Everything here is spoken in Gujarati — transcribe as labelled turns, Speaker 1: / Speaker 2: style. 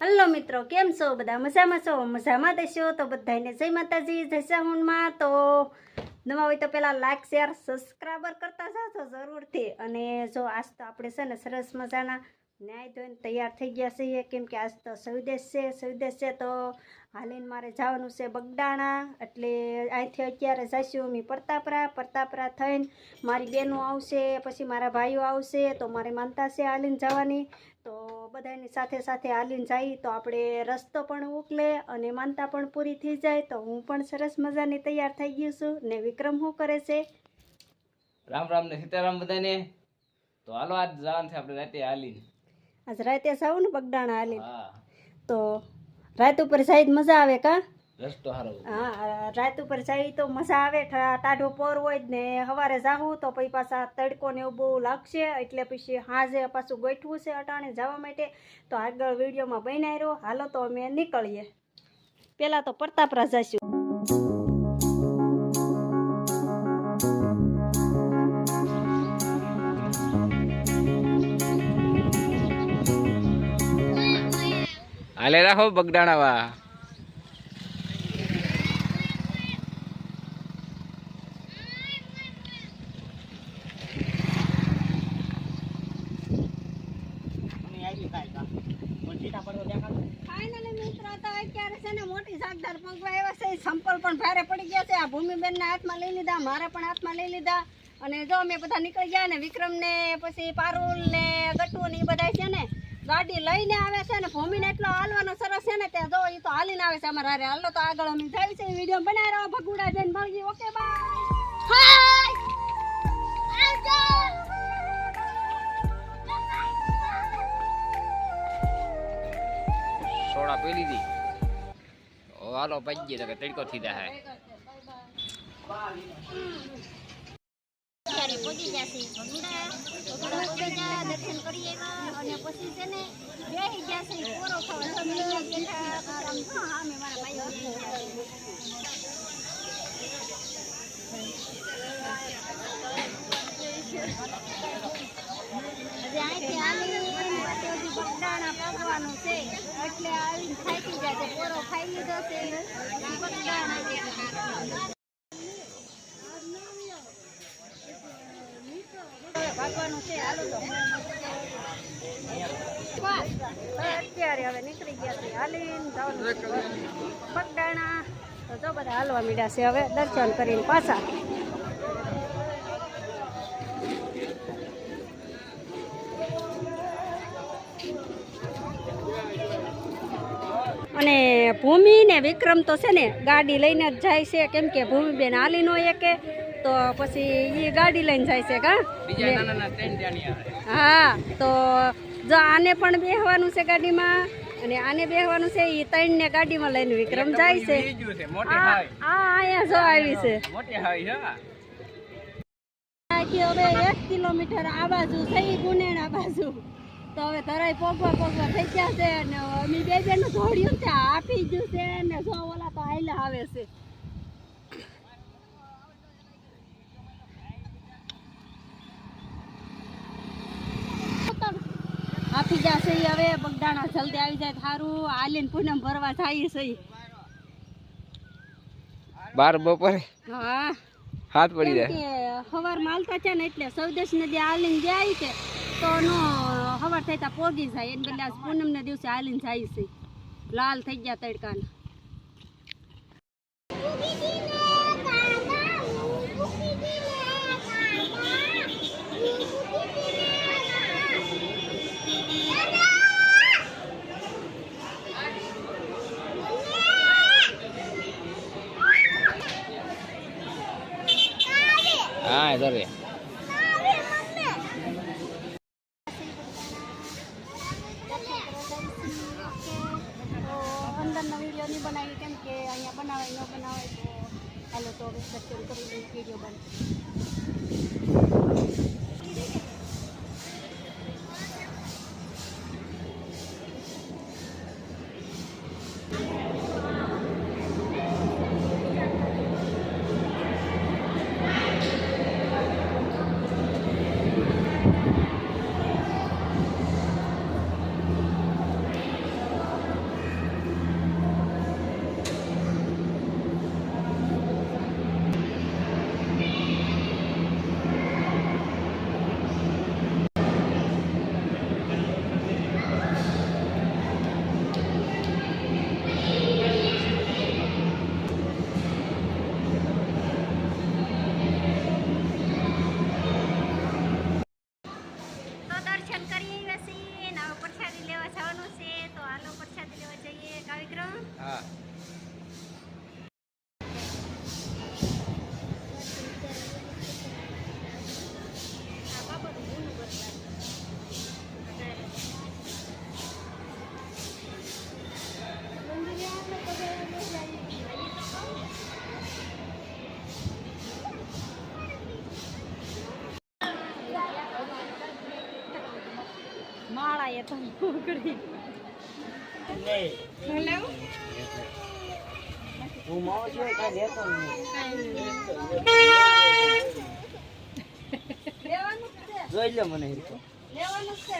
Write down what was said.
Speaker 1: હલો મિત્રો, કેમ છો? બધા મજામાં છો? મજામાં દેશો તો બધાને જય માતાજી, જય સાહુનમાં તો નવા હોય તો પહેલાં લાઈક શેર સબસ્ક્રાઈબર કરતા જાશો જરૂરથી. અને જો આજ તો આપણે છે ને સરસ મજાના ન્યાય ધોઈને તૈયાર થઈ ગયા છીએ. કેમ કે આજ તો સવિદેશ છે. સવિદેશ છે તો હાલીને મારે જવાનું છે બગડાણા. એટલે અહીંથી અત્યારે જઈશું અમે પરતાપરા. પરતાપરા થઈને મારી બહેનો આવશે, પછી મારા ભાઈઓ આવશે. તો મારે માનતા છે હાલીને જવાની. તો બધાની સાથે સાથે હાલીને જઈ તો આપણે રસ્તો પણ ઉકલે અને માનતા પણ પૂરી થઈ જાય. તો હું પણ સરસ મજાની તૈયાર થઈ ગયું છું. ને વિક્રમ શું કરે છે?
Speaker 2: રામ રામ ને સીતારામ બધાને. તો હાલો, આજ જવાનું છે આપણે રાતે હાલીને.
Speaker 1: આજ રાતે જાવું ને બગડાણા
Speaker 2: હાલી
Speaker 1: તો રાત ઉપર જાય મજા આવે કા? હા રાત ઉપર જાય તો મજા આવે. ટાઢો પોર હોય જ ને સવારે જાવું તો પછી પાછા તડકો ને એવું બહુ લાગશે. એટલે પછી હાજે પાછું ગોઠવું છે અટાણે જવા માટે. તો આગળ વિડીયોમાં બનાવી રહ્યો. હાલો તો અમે નીકળીએ. પહેલાં તો પ્રતાપરા જઈશું
Speaker 2: હાલે રાખો બગડાણાવા
Speaker 1: સંપલ પણ ભારે પડી ગયા છે. આ ભૂમિબેનના હાથમાં લઈ લીધા, મારા પણ હાથમાં લઈ લીધા. અને જો અમે બધા નીકળી ગયા ને વિક્રમ ને પછી પારુલ ને ગટુ ને એ બધા છે ને ગાડી લઈને આવે છે ને ભૂમિને એટલો હાલવાનો સરસ છે ને ત્યાં જો એ તો હાલીને આવે છે અમારા હારે. હાલો તો આગળ અમે જાય છે. વીડિયો બનાવી રહ્યો ભગુડા જઈને. મળીએ ઓકે બાય.
Speaker 2: સોડા પી લીધી હાલો પચી તો કે તડકો થી જાય.
Speaker 3: પહોંચી જશે ભગુડા ભગુડા પહોંચી જા દર્શન કરી આવ્યા અને પછી છે ને બેઠા આરામ. છો હા મેં છે. એટલે આવીને થાકી પૂરો ખાઈ લીધો છે.
Speaker 1: ભાગવાનું તો અત્યારે હવે નીકળી ગયા છે હાલીને જવાનું છે. તો જો બધા હાલવા મીડ્યા છે હવે દર્શન કરીને પાછા. અને ભૂમિ ને વિક્રમ તો છે ને ગાડી લઈને જ જાય છે. કેમ કે ભૂમિબેન હાલી નો એકે તો પછી એ ગાડી લઈને જાય છે કા? હા તો જો આને પણ બેહવાનું છે ગાડીમાં. અને આને બેહવાનું છે એ ત્રણ ને ગાડીમાં લઈને વિક્રમ જાય છે. આ અહીંયા જો આવી છે.
Speaker 2: મોટી હાવી
Speaker 1: એક કિલોમીટર આ બાજુ થઈ ગુનેણ આ બાજુ. તો હવે ધરાઈ પોગવા પોગવા થઈ ગયા છે અને અમે બે બેન જોડ્યું છે આપી ગયું છે ને જો ઓલા તો આયલા આવે છે. આપી જશે હવે બગદાણા જલ્દી આવી જાય સારું આલીન પૂનમ ભરવા થાય છે
Speaker 2: બાર બપોરે?
Speaker 1: હા.
Speaker 2: હાથ પડી જાય.
Speaker 1: હવાર માલતા છે ને એટલે સૌદેશ નદી આલીન જાય છે તો નો હવાર થતા પોગી જાય. એને બદલે પૂનમ ના દિવસે આલીન જાય છે લાલ થઈ ગયા તડકાના.
Speaker 2: હા સરે
Speaker 1: અંદરનો વીડિયો નહીં બનાવી કેમ કે અહીંયા બનાવાય ન બનાવાય તો હાલો તો હવે કરી વીડિયો બને માળા એ તો ઉકળી. લેવું
Speaker 4: હું માવો છું એ લેતો નહીં.
Speaker 1: લેવાનું છે.
Speaker 4: જોઈ લે મને એ
Speaker 1: લેવાનું છે.